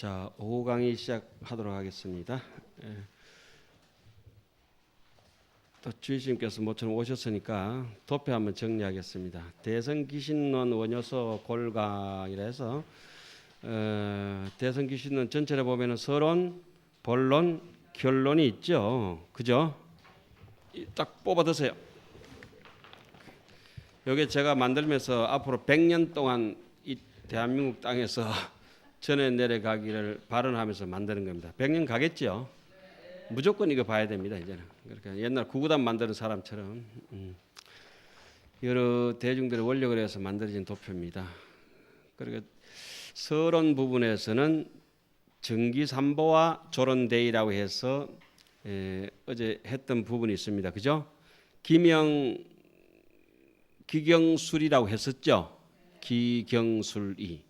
자, 오후 강의 시작하도록 하겠습니다. 예. 또 주의님께서 모처럼 오셨으니까 도표 한번 정리하겠습니다. 대선 귀신론 원효서 골강이라 해서 어, 대선 귀신론 전체를 보면은 서론, 본론, 결론이 있죠. 그죠? 이딱 뽑아 드세요. 요게 제가 만들면서 앞으로 100년 동안 이 대한민국 땅에서 전해 내려가기를 발언하면서 만드는 겁니다. 100년 가겠죠. 무조건 이거 봐야 됩니다. 이제는 그러니까 옛날 구구단 만드는 사람처럼 음. 여러 대중들의 원력을 해서 만들어진 도표입니다. 그리고 서론 부분에서는 정기삼보와 조론대이라고 해서 에, 어제 했던 부분이 있습니다. 그죠? 김영 기경술이라고 했었죠. 기경술이.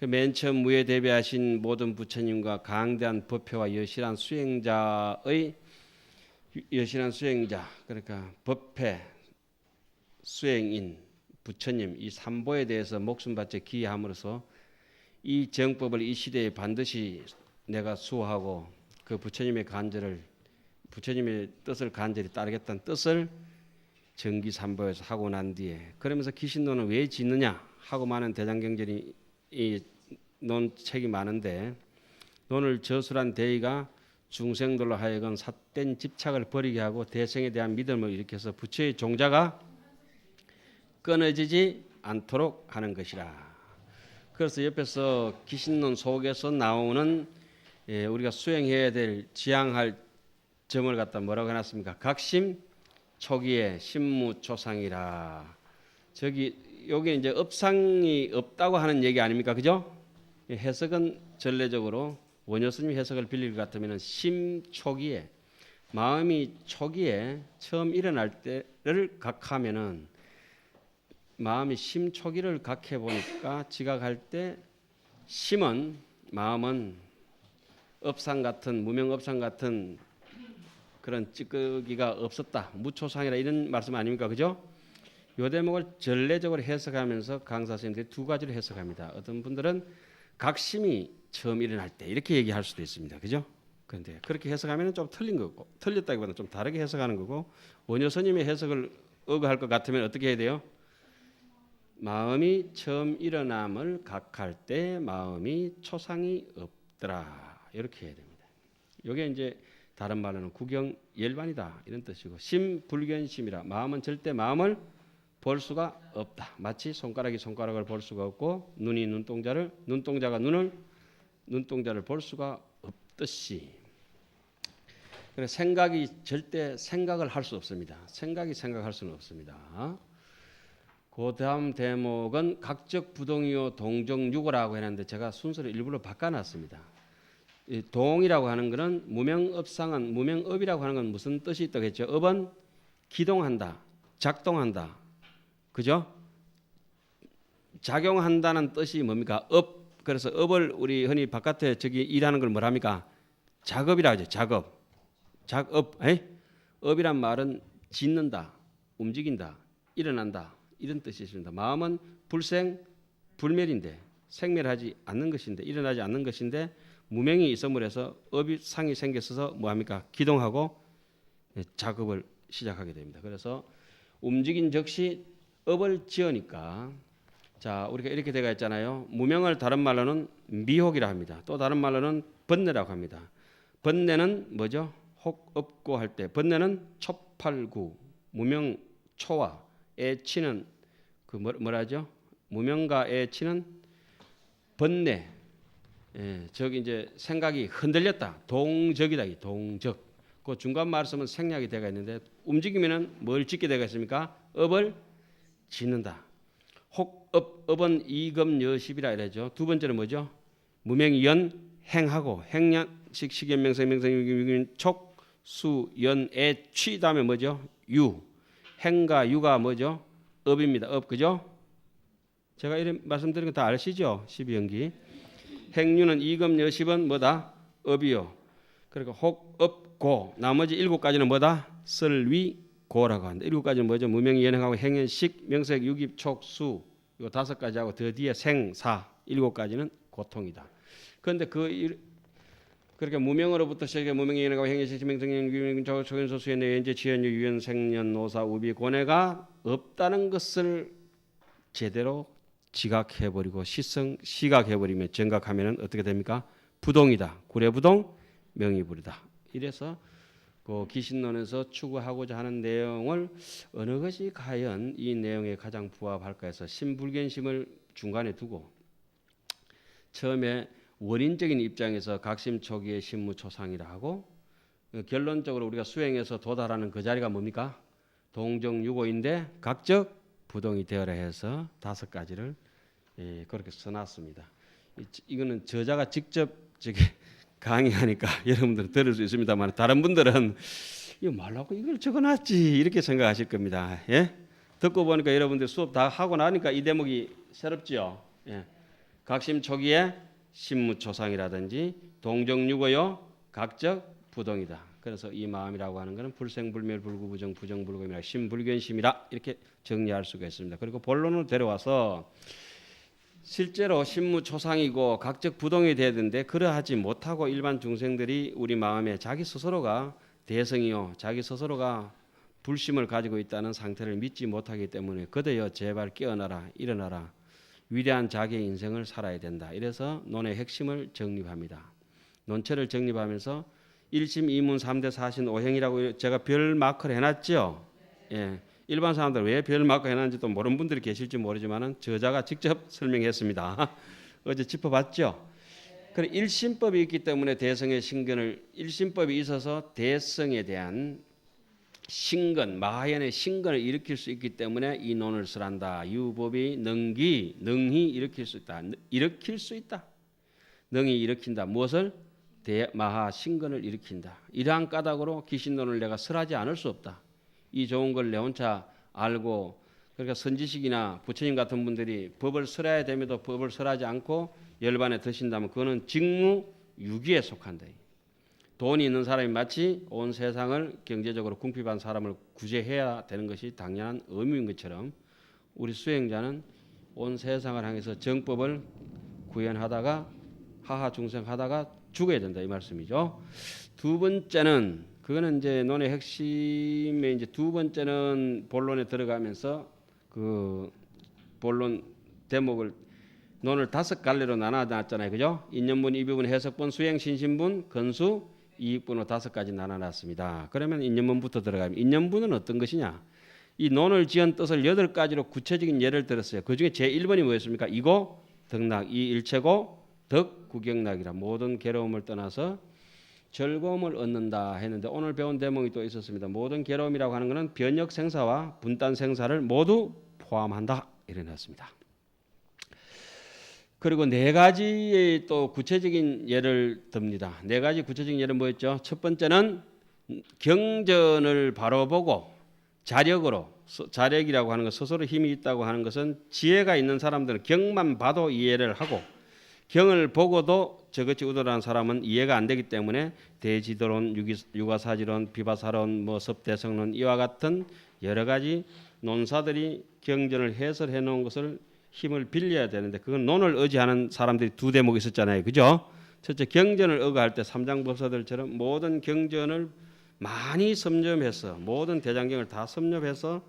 그 맨 처음 무예 대비하신 모든 부처님과 강대한 법회와 여실한 수행자의 여실한 수행자 그러니까 법회 수행인 부처님 이 삼보에 대해서 목숨 바쳐 기함으로써 이 정법을 이 시대에 반드시 내가 수호하고 그 부처님의 간절을 부처님의 뜻을 간절히 따르겠다는 뜻을 정기 삼보에서 하고 난 뒤에 그러면서 기신론은 왜 짓느냐 하고 많은 대장경전이 이 논책이 많은데 논을 저술한 대의가 중생들로 하여금 삿된 집착을 버리게 하고 대성에 대한 믿음을 일으켜서 부처의 종자가 끊어지지 않도록 하는 것이라. 그래서 옆에서 기신론 속에서 나오는 예, 우리가 수행해야 될 지향할 점을 갖다 뭐라고 해놨습니까? 각심 초기에 신무초상이라. 저기 여기 이제 업상이 없다고 하는 얘기 아닙니까? 그죠? 해석은 전례적으로 원효 스님 해석을 빌릴 것 같으면 심 초기에 마음이 초기에 처음 일어날 때를 각하면은 마음이 심 초기를 각해 보니까 지각할 때 심은 마음은 업상 같은 무명 업상 같은 그런 찌꺼기가 없었다 무초상이라 이런 말씀 아닙니까 그죠? 요 대목을 전례적으로 해석하면서 강사 선생님들이 두 가지로 해석합니다. 어떤 분들은 각심이 처음 일어날 때 이렇게 얘기할 수도 있습니다. 그죠? 그런데 그렇게 해석하면 좀 틀린 거고 틀렸다기보다 좀 다르게 해석하는 거고 원효 스님의 해석을 의거할 것 같으면 어떻게 해야 돼요? 마음이 처음 일어남을 각할 때 마음이 초상이 없더라 이렇게 해야 됩니다. 이게 이제 다른 말로는 구경 열반이다 이런 뜻이고 심 불견심이라 마음은 절대 마음을 볼 수가 없다. 마치 손가락이 손가락을 볼 수가 없고 눈이 눈동자를 눈동자가 눈을 눈동자를 볼 수가 없듯이 그래 생각이 절대 생각을 할 수 없습니다. 생각이 생각할 수는 없습니다. 그 다음 대목은 각적 부동이요 동정유고라고 했는데 제가 순서를 일부러 바꿔놨습니다. 이 동이라고 하는 것은 무명업상은 무명업이라고 하는 건 무슨 뜻이 있다고 했죠? 업은 기동한다, 작동한다, 그죠? 작용한다는 뜻이 뭡니까? 업. 그래서 업을 우리 흔히 바깥에 저기 일하는 걸 뭐랍니까? 작업이라고 하죠. 작업. 작업. 에? 업이란 말은 짓는다, 움직인다, 일어난다 이런 뜻이 있습니다. 마음은 불생, 불멸인데 생멸하지 않는 것인데 일어나지 않는 것인데 무명이 있음을 해서 업이 상이 생겼어서 뭐합니까? 기동하고 작업을 시작하게 됩니다. 그래서 움직인 즉시 업을 지으니까 자 우리가 이렇게 되어 있잖아요. 무명을 다른 말로는 미혹이라 합니다. 또 다른 말로는 번뇌라고 합니다. 번뇌는 뭐죠? 혹 없고 할 때 번뇌는 초팔구 무명 초와 애치는 그 뭐, 뭐라죠? 무명과 애치는 번뇌. 예, 저기 이제 생각이 흔들렸다. 동적이다. 이 동적. 그 중간 말씀은 생략이 되어 있는데 움직이면은 뭘 짓게 되어 있습니까? 업을 짓는다. 혹업 업은 이금 여십이라 이러죠. 두 번째는 뭐죠? 무명연 행하고 행년식 식연명성 명성 촉수 연애 취 다음에 뭐죠? 유 행과 유가 뭐죠? 업입니다. 업 그죠? 제가 이런 말씀드린 거 다 아시죠? 12연기. 행유는 이금 여십은 뭐다? 업이요. 그러니까 혹업고 나머지 일곱 가지는 뭐다? 설위 고라고 한다. 일곱 가지는 뭐죠? 무명이 연행하고 행연식, 명색, 유깁, 촉, 수 이거 다섯 가지하고 더 뒤에 생, 사 일곱 가지는 고통이다. 그런데 그 일- 그렇게 무명으로부터 시작해 인하고 행위시 지명등행 유명 저 초연소 수연의 연재 지연유 유연 생년 노사 우비 고뇌가 없다는 것을 제대로 지각해버리고 시성 시각해버리면 정각하면은 어떻게 됩니까? 부동이다. 구례부동 명의불이다. 이래서 그 기신론에서 추구하고자 하는 내용을 어느 것이 과연 이 내용에 가장 부합할까 해서 신불견심을 중간에 두고 처음에 원인적인 입장에서 각심 초기의 신무초상이라 하고 어, 결론적으로 우리가 수행해서 도달하는 그 자리가 뭡니까? 동정유고인데 각적 부동이 되어라 해서 다섯 가지를 예, 그렇게 써놨습니다. 이- 이거는 저자가 직접 저기 강의하니까 여러분들은 들을 수 있습니다만 다른 분들은 이거 말라고 이걸 적어놨지 이렇게 생각하실 겁니다. 예? 듣고 보니까 여러분들 수업 다 하고 나니까 이 대목이 새롭지요. 예. 각심 초기에 신무초상이라든지 동정유고요 각적 부동이다. 그래서 이 마음이라고 하는 것은 불생불멸 불구부정 부정불금이라 신불견심이라 이렇게 정리할 수가 있습니다. 그리고 본론으로 데려와서 실제로 신무초상이고 각적 부동이 되는데 그러하지 못하고 일반 중생들이 우리 마음에 자기 스스로가 대성이요 자기 스스로가 불심을 가지고 있다는 상태를 믿지 못하기 때문에 그대여 제발 깨어나라 일어나라 위대한 자기의 인생을 살아야 된다. 이래서 논의 핵심을 정립합니다. 논체를 정립하면서 일심 이문 삼대 사신 오행이라고 제가 별 마크를 해놨죠. 예. 일반 사람들 왜별 마크 해놨는지도 모르는 분들이 계실지 모르지만은 저자가 직접 설명했습니다. 어제 짚어봤죠. 그래 일심법이 있기 때문에 대성의 신근을 일심법이 있어서 대성에 대한 신근 마하연의 신근을 일으킬 수 있기 때문에 이 논을 쓰란다. 유법이 능기 능히 일으킬 수 있다. 일으킬 수 있다. 능히 일으킨다. 무엇을 대마하 신근을 일으킨다. 이러한 까닭으로 기신론을 내가 설하지 않을 수 없다. 이 좋은 걸 내 혼자 알고 그러니까 선지식이나 부처님 같은 분들이 법을 설해야 됨에도 법을 설하지 않고 열반에 드신다면 그거는 직무 유기에 속한다. 돈이 있는 사람이 마치 온 세상을 경제적으로 궁핍한 사람을 구제해야 되는 것이 당연한 의무인 것처럼 우리 수행자는 온 세상을 향해서 정법을 구현하다가 하하 중생하다가 죽어야 된다 이 말씀이죠. 두 번째는 그거는 이제 논의 핵심의 이제 두 번째는 본론에 들어가면서 그 본론 대목을 논을 다섯 갈래로 나눠놨잖아요, 그죠? 인연분, 이비분, 해석분, 수행, 신신분, 건수, 이익분으로 다섯 가지 나눠놨습니다. 그러면 인연분부터 들어가면 인연분은 어떤 것이냐? 이 논을 지은 뜻을 여덟 가지로 구체적인 예를 들었어요. 그 중에 제 1번이 뭐였습니까? 이고 덕락, 이 일체고 덕 구경락이라 모든 괴로움을 떠나서 즐거움을 얻는다 했는데 오늘 배운 대목이 또 있었습니다. 모든 괴로움이라고 하는 것은 변역 생사와 분단 생사를 모두 포함한다 이래놨습니다. 그리고 네 가지의 또 구체적인 예를 듭니다. 네 가지 구체적인 예는 뭐였죠? 첫 번째는 경전을 바로 보고 자력으로 스- 자력이라고 하는 것 스스로 힘이 있다고 하는 것은 지혜가 있는 사람들은 경만 봐도 이해를 하고 경을 보고도 저것이 우도라는 사람은 이해가 안 되기 때문에 대지도론, 유가사지론, 비바사론, 뭐 섭대성론 이와 같은 여러 가지 논사들이 경전을 해설해 놓은 것을 힘을 빌려야 되는데 그건 논을 의지하는 사람들이 두 대목이 있었잖아요. 그죠? 첫째 경전을 의거할 때 삼장법사들처럼 모든 경전을 많이 섭렵해서 모든 대장경을 다 섭렵해서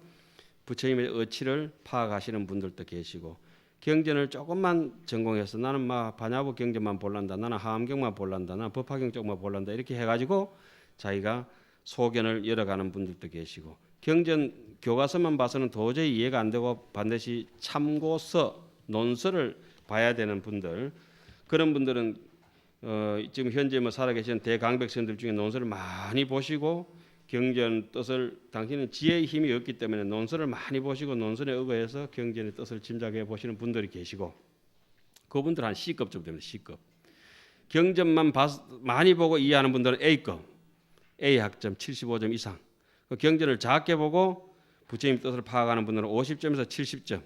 부처님의 어치를 파악하시는 분들도 계시고 경전을 조금만 전공해서 나는 막 반야부 경전만 볼란다 나는 하암경만 볼란다 나는 법화경 쪽만 볼란다 이렇게 해가지고 자기가 소견을 열어가는 분들도 계시고 경전 교과서만 봐서는 도저히 이해가 안 되고 반드시 참고서 논서를 봐야 되는 분들. 그런 분들은 어, 지금 현재 뭐 살아계신 대강백 선들 중에 논서를 많이 보시고 경전 뜻을 당신은 지혜의 힘이 없기 때문에 논서를 많이 보시고 논설에 의거해서 경전의 뜻을 짐작해 보시는 분들이 계시고 그분들 한 C급 정도 됩니다. C급. 경전만 봤, 많이 보고 이해하는 분들은 A급. A 학점 75점 이상. 그 경전을 작게 보고 부처님 뜻을 파악하는 분들은 50점에서 70점.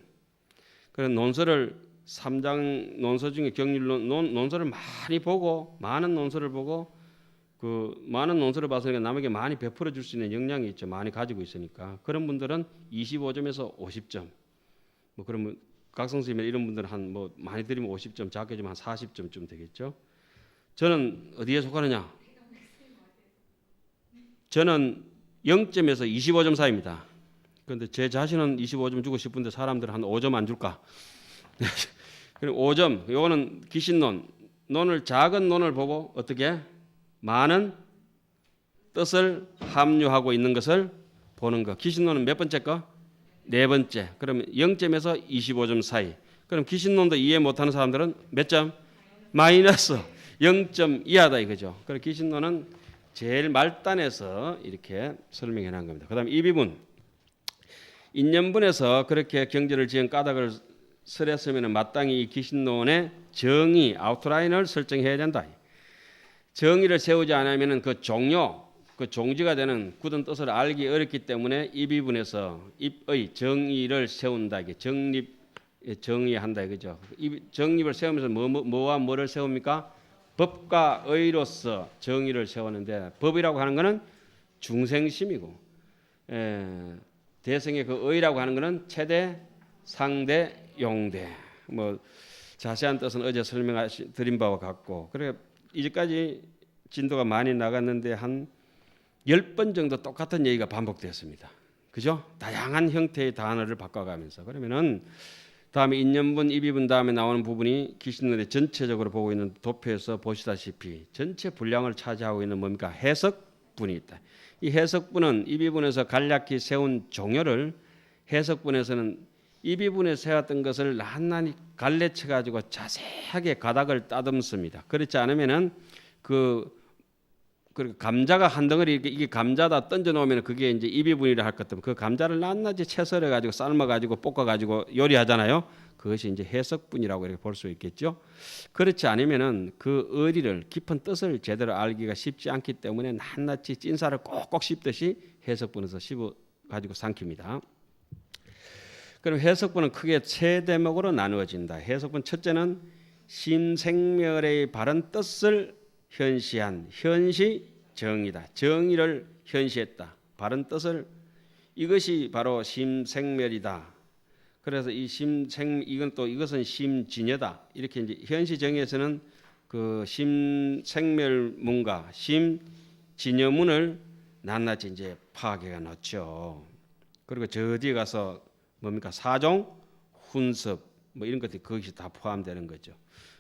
그런 논설을 삼장 논서 중에 경률론 논, 논서를 많이 보고 많은 논서를 보고 그 많은 논서를 봤으니까 남에게 많이 베풀어 줄 수 있는 역량이 있죠. 많이 가지고 있으니까 그런 분들은 25점에서 50점. 뭐 그러면 각성 스님 이런 분들은 한 뭐 많이 드리면 50점, 작게 주면 한 40점쯤 되겠죠. 저는 어디에 속하느냐? 저는 0점에서 25점 사이입니다. 그런데 제 자신은 25점 주고 싶은데 사람들은 한 5점 안 줄까? 그리고 5점. 요거는 귀신론. 논을 작은 논을 보고 어떻게 많은 뜻을 함유하고 있는 것을 보는 거. 귀신론은 몇 번째 거? 네 번째. 그러면 0점에서 25점 사이. 그럼 귀신론도 이해 못하는 사람들은 몇 점? 마이너스 0점 이하다 이거죠. 그럼 귀신론은 제일 말단에서 이렇게 설명해 놓은 겁니다. 그 다음 이 부분 인연분에서 그렇게 경제를 지은 까닭을 설했으면 마땅히 이 귀신론의 정의 아웃라인을 설정해야 된다. 정의를 세우지 않으면 그 종료, 그 종지가 되는 굳은 뜻을 알기 어렵기 때문에 이 부분에서 입의 정의를 세운다. 이게 정립 정의한다 이거죠. 이 정립을 세우면서 뭐, 뭐, 뭐와 뭐를 세웁니까? 법과 의로서 정의를 세우는데 법이라고 하는 것은 중생심이고 에, 대성의 그 의라고 하는 것은 최대, 상대, 용대. 뭐 자세한 뜻은 어제 설명드린 바와 같고 그래 이제까지 진도가 많이 나갔는데 한열번 정도 똑같은 얘기가 반복되었습니다. 그죠? 다양한 형태의 단어를 바꿔가면서 그러면은 다음에 인연분, 입이분 다음에 나오는 부분이 귀신들의 전체적으로 보고 있는 도표에서 보시다시피 전체 분량을 차지하고 있는 뭡니까 해석분이 있다. 이 해석분은 입이분에서 간략히 세운 종요를 해석분에서는 입이분에 세웠던 것을 낱낱이 갈래쳐 가지고 자세하게 가닥을 따듬습니다. 그렇지 않으면은 그 그리고 감자가 한 덩어리 이렇게 이게 감자다 던져 놓으면 그게 이제 입이분이라 할것 같으면 그 감자를 낱낱이 채썰어 가지고 삶아 가지고 볶아 가지고 요리하잖아요. 그것이 이제 해석분이라고 이렇게 볼 수 있겠죠. 그렇지 않으면은 그 의리를 깊은 뜻을 제대로 알기가 쉽지 않기 때문에 낱낱이 찐살을 꼭꼭 씹듯이 해석분에서 씹어 가지고 삼킵니다. 그럼 해석분은 크게 세 대목으로 나누어진다. 해석분 첫째는 심생멸의 바른 뜻을 현시한 현시 정의다. 정의를 현시했다. 바른 뜻을 이것이 바로 심생멸이다. 그래서 이 심생 이건 또 이것은 심진여다. 이렇게 이제 현시 정의에서는 그 심생멸문과 심진여문을 낱낱이 이제 파악해 놓죠. 그리고 저 뒤에 가서 뭡니까 사종, 훈섭 뭐 이런 것들이 거기서 다 포함되는 거죠.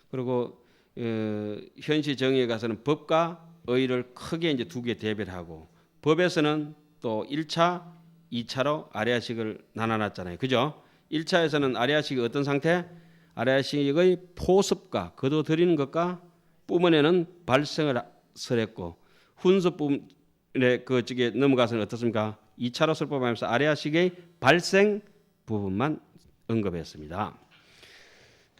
그리고 어, 현시 정의에 가서는 법과 의를 크게 이제 두 개 대별 하고 법에서는 또 1차, 2차로 아래아식을 나눠놨잖아요. 그죠? 1차에서는 아래아식이 어떤 상태? 아래아식의 포습과 거둬들이는 것과 뿜어내는 발생을 설했고 훈섭 부분에 그 쪽에 넘어가서는 어떻습니까? 2차로 설법하면서 아래아식의 발생 부분만 언급했습니다.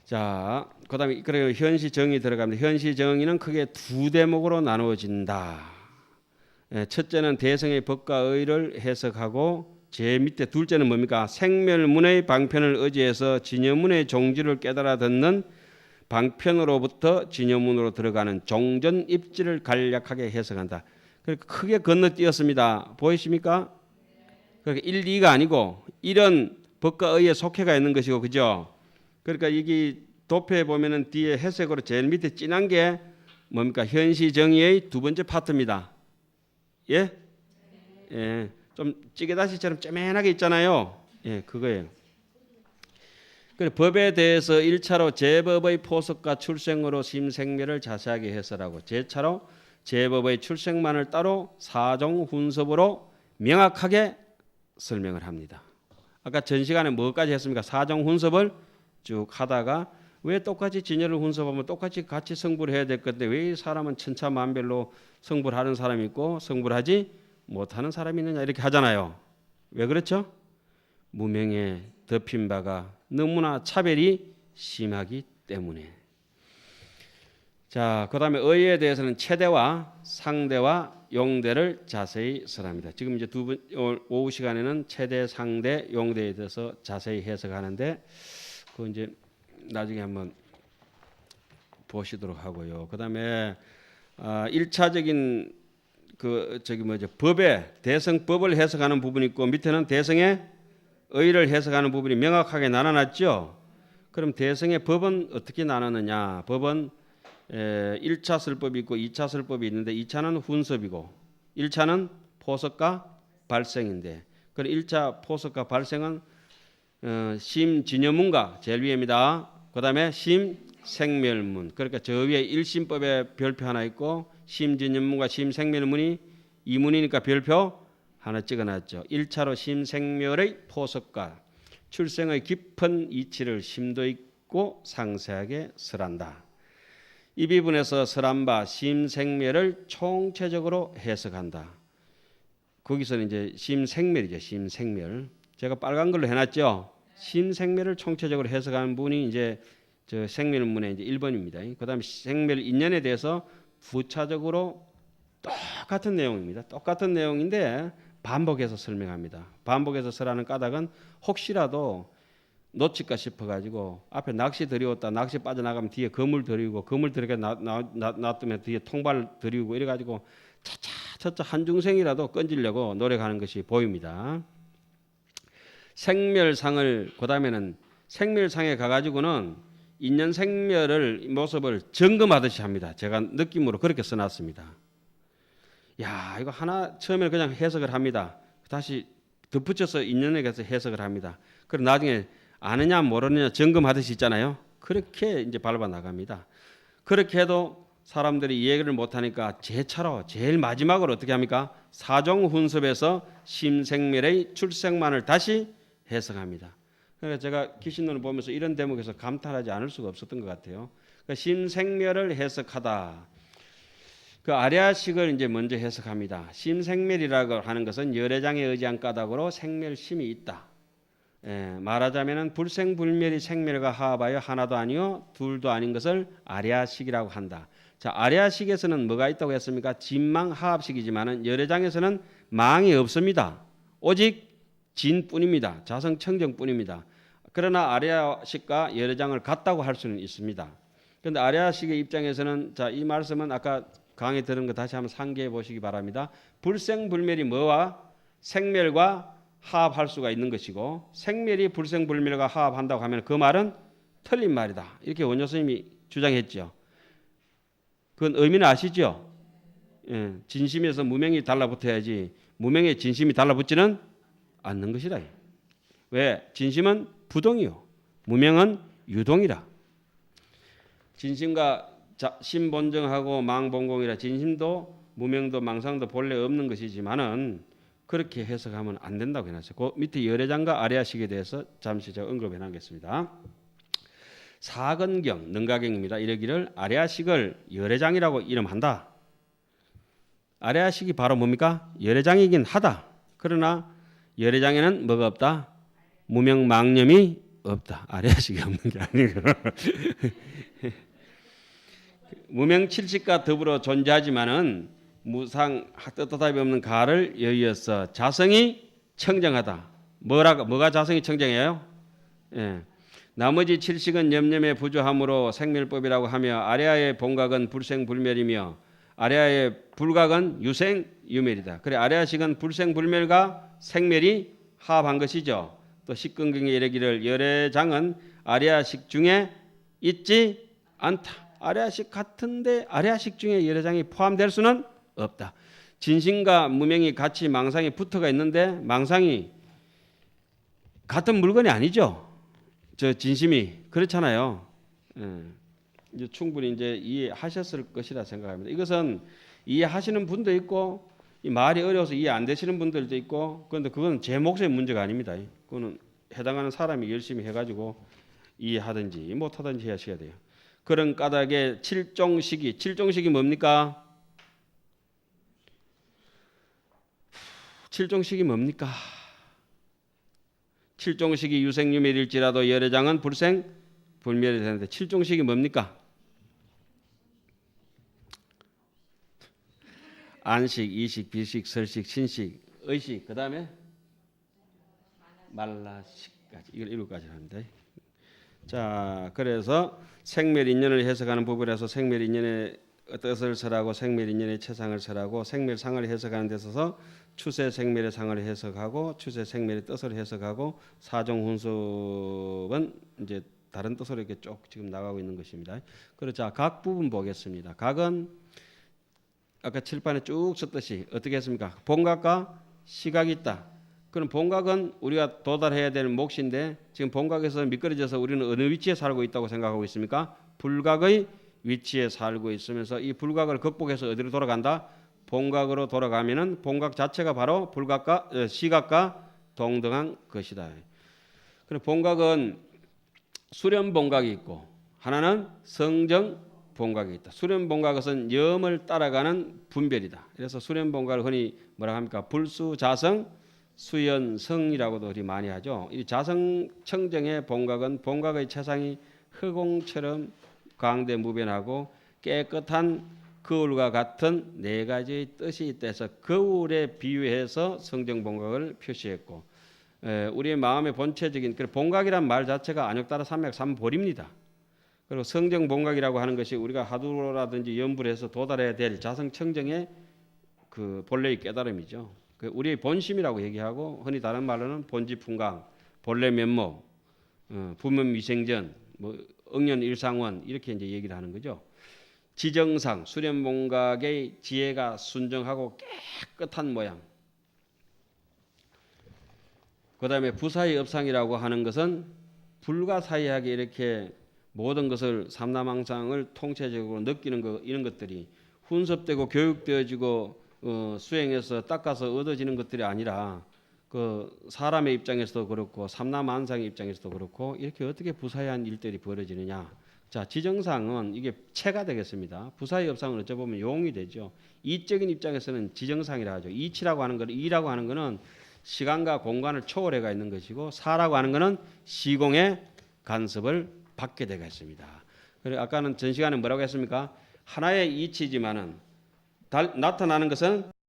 자, 그다음에 그래요 현시 정의 들어갑니다. 현시 정의는 크게 두 대목으로 나누어진다. 예, 첫째는 대성의 법과 의를 해석하고 제 밑에 둘째는 뭡니까? 생멸문의 방편을 의지해서 진여문의 종지를 깨달아 듣는 방편으로부터 진여문으로 들어가는 종전 입지를 간략하게 해석한다. 그러니까 크게 건너뛰었습니다. 보이십니까? 그러니까 1, 2가 아니고 이런 법과 의의 속해가 있는 것이고 그죠? 그러니까 이게 도표에 보면은 뒤에 해석으로 제일 밑에 진한 게 뭡니까? 현시 정의의 두 번째 파트입니다. 예? 예. 좀 찌개다시처럼 쪼맨하게 있잖아요. 예, 그거예요. 그 법에 대해서 1차로 제법의 포석과 출생으로 심생멸을 자세하게 해설하고 제 차로 제법의 출생만을 따로 사종 훈섭으로 명확하게 설명을 합니다. 아까 전 시간에 뭐까지 했습니까? 사종 훈섭을 쭉 하다가 왜 똑같이 진열을 훈섭하면 똑같이 같이 성불 해야 될 건데 왜 사람은 천차만별로 성불하는 사람이 있고 성불하지 못하는 사람이 있느냐 이렇게 하잖아요. 왜 그렇죠? 무명에 덮인 바가 너무나 차별이 심하기 때문에. 자, 그 다음에 의에 대해서는 최대와 상대와 용대를 자세히 설합니다. 지금 이제 두 분 오후 시간에는 최대, 상대, 용대에 대해서 자세히 해석하는데 그 이제 나중에 한번 보시도록 하고요. 그 다음에 아, 1차적인 그 저기 뭐죠 법의 대성법을 해석하는 부분이 있고 밑에는 대성의 의를 해석하는 부분이 명확하게 나눠놨죠. 그럼 대성의 법은 어떻게 나누느냐? 법은 에, 1차 설법이 있고 2차 설법이 있는데 2차는 훈섭이고 1차는 포석과 발생인데 그 1차 포석과 발생은 어, 심진여문가 제일 위입니다. 그 다음에 심생멸문 그러니까 저 위에 일심법에 별표 하나 있고 심진여문과 심생멸문이 이문이니까 별표 하나 찍어놨죠. 1차로 심생멸의 포석과 출생의 깊은 이치를 심도 있고 상세하게 설한다. 이 부분에서 설한 바 심생멸을 총체적으로 해석한다. 거기서는 이제 심생멸이죠. 심생멸. 제가 빨간 걸로 해놨죠. 심생멸을 총체적으로 해석하는 분이 이제 저 생멸문의 이제 1번입니다. 그다음에 생멸 인연에 대해서 부차적으로 똑같은 내용입니다. 똑같은 내용인데 반복해서 설명합니다. 반복해서 설하는 까닭은 혹시라도 놓칠까 싶어가지고 앞에 낚시 들이웠다 낚시 빠져나가면 뒤에 그물 들이고 그물 들이게 놔두면 뒤에 통발 들이고 이래가지고 차차 차차 한중생이라도 건지려고 노력하는 것이 보입니다. 생멸상을 그 다음에는 생멸상에 가가지고는 인연 생멸을 모습을 점검하듯이 합니다. 제가 느낌으로 그렇게 써놨습니다. 야 이거 하나 처음에 그냥 해석을 합니다. 다시 덧붙여서 인연에 대해서 해석을 합니다. 그럼 나중에 아느냐 모르느냐 점검하듯이 있잖아요. 그렇게 이제 밟아 나갑니다. 그렇게 해도 사람들이 이해를 못하니까 제 차로 제일 마지막으로 어떻게 합니까? 사종 훈습에서 심생멸의 출생만을 다시 해석합니다. 그러니까 제가 기신론을 보면서 이런 대목에서 감탄하지 않을 수가 없었던 것 같아요. 그러니까 심생멸을 해석하다. 그 아리아식을 이제 먼저 해석합니다. 심생멸이라고 하는 것은 열애장에 의지한 까닭으로 생멸심이 있다. 예, 말하자면은 불생불멸이 생멸과 하하여 하나도 아니요 둘도 아닌 것을 아리아식이라고 한다. 자, 아리아식에서는 뭐가 있다고 했습니까? 진망 하합식이지만은 열애장에서는 망이 없습니다. 오직 진뿐입니다. 자성 청정뿐입니다. 그러나 아리아식과 열애장을 같다고 할 수는 있습니다. 그런데 아리아식의 입장에서는 자, 이 말씀은 아까 강의 들은 거 다시 한번 상기해 보시기 바랍니다. 불생불멸이 뭐와 생멸과 하합할 수가 있는 것이고 생멸이 불생불멸과 하합한다고 하면 그 말은 틀린 말이다. 이렇게 원효 스님이 주장했죠. 그건 의미는 아시죠? 예, 진심에서 무명이 달라붙어야지 무명에 진심이 달라붙지는 않는 것이다. 왜? 진심은 부동이요. 무명은 유동이라. 진심과 자, 신본정하고 망본공이라 진심도 무명도 망상도 본래 없는 것이지만은 그렇게 해석하면 안 된다고 해놨어요. 그 밑에 열애장과 아래아식에 대해서 잠시 제가 언급해 나겠습니다. 사건경 능가경입니다. 이러기를 아래아식을 열애장이라고 이름한다. 아래아식이 바로 뭡니까? 열애장이긴 하다. 그러나 열애장에는 뭐가 없다? 무명 망념이 없다. 아래아식이 없는 게 아니고 무명 칠식과 더불어 존재하지만은 무상 뜻답이 없는 가를 여의어서 자성이 청정하다. 뭐라고 뭐가 자성이 청정해요? 예. 나머지 칠식은 염염에 부조함으로 생멸법이라고 하며 아래아의 본각은 불생불멸이며 아래아의 불각은 유생유멸이다. 그래 아래아식은 불생불멸과 생멸이 합한 것이죠. 또 식근경에 이르기를 열애장은 아래아식 중에 있지 않다. 아래아식 같은데 아래아식 중에 열애장이 포함될 수는 없다. 진심과 무명이 같이 망상에 붙어가 있는데 망상이 같은 물건이 아니죠. 저 진심이 그렇잖아요. 예. 이제 충분히 이제 이해하셨을 것이라 생각합니다. 이것은 이해하시는 분도 있고 이 말이 어려워서 이해 안 되시는 분들도 있고 그런데 그건 제 몫의 문제가 아닙니다. 그거는 해당하는 사람이 열심히 해가지고 이해하든지 못하든지 하셔야 돼요. 그런 까닭에 칠종식이 칠종식이 뭡니까? 칠종식이 뭡니까? 칠종식이 유생유멸일지라도 열애장은 불생 불멸이 되는데 칠종식이 뭡니까? 안식, 이식, 비식, 설식, 신식, 의식, 그 다음에 말라식까지 이걸 일곱까지 하는데 자 그래서 생멸 인연을 해석하는 부분에서 생멸 인연의 뜻을 설하고 생멸인연의 체상을 설하고 생멸상을 해석하는 데 있어서 추세 생멸의 상을 해석하고 추세 생멸의 뜻을 해석하고 사종 훈습은 이제 다른 뜻으로 이렇게 쭉 지금 나가고 있는 것입니다. 그렇자 각 부분 보겠습니다. 각은 아까 칠판에 쭉 썼듯이 어떻게 했습니까? 본각과 시각이 있다. 그럼 본각은 우리가 도달해야 되는 몫인데 지금 본각에서 미끄러져서 우리는 어느 위치에 살고 있다고 생각하고 있습니까? 불각의 위치에 살고 있으면서 이 불각을 극복해서 어디로 돌아간다? 본각으로 돌아가면은 본각 자체가 바로 불각과 어, 시각과 동등한 것이다. 그럼 본각은 수렴 본각이 있고 하나는 성정 본각이 있다. 수렴 본각은 염을 따라가는 분별이다. 그래서 수렴 본각을 흔히 뭐라 합니까? 불수 자성 수연성이라고도 우리 많이 하죠. 이 자성 청정의 본각은 본각의 체상이 흑공처럼 광대 무변하고 깨끗한 거울과 같은 네 가지의 뜻이 있다 해서 거울에 비유해서 성정 본각을 표시했고 에, 우리의 마음의 본체적인 그 본각이란 말 자체가 안욕따라 삼맥 삼볼입니다. 그리고 성정 본각이라고 하는 것이 우리가 하두라든지 연불해서 도달해야 될 자성 청정의 그 본래의 깨달음이죠. 그 우리의 본심이라고 얘기하고 흔히 다른 말로는 본지 풍강, 본래 면목, 어, 부면 위생전, 뭐 응연 일상원 이렇게 이제 얘기를 하는 거죠. 지정상 수렴봉각의 지혜가 순정하고 깨끗한 모양. 그다음에 부사의 업상이라고 하는 것은 불가사의하게 이렇게 모든 것을 삼남항상을 통체적으로 느끼는 것 이런 것들이 훈습되고 교육되어지고 어, 수행해서 닦아서 얻어지는 것들이 아니라 그 사람의 입장에서도 그렇고 삼남한상의 입장에서도 그렇고 이렇게 어떻게 부사의한 일들이 벌어지느냐. 자 지정상은 이게 체가 되겠습니다. 부사의 업상은 어찌 보면 용이 되죠. 이적인 입장에서는 지정상이라 하죠. 이치라고 하는 거는 이라고 하는 거는 시간과 공간을 초월해가 있는 것이고 사라고 하는 거는 시공의 간섭을 받게 되겠습니다. 그리고 아까는 전 시간에 뭐라고 했습니까? 하나의 이치지만은 달- 나타나는 것은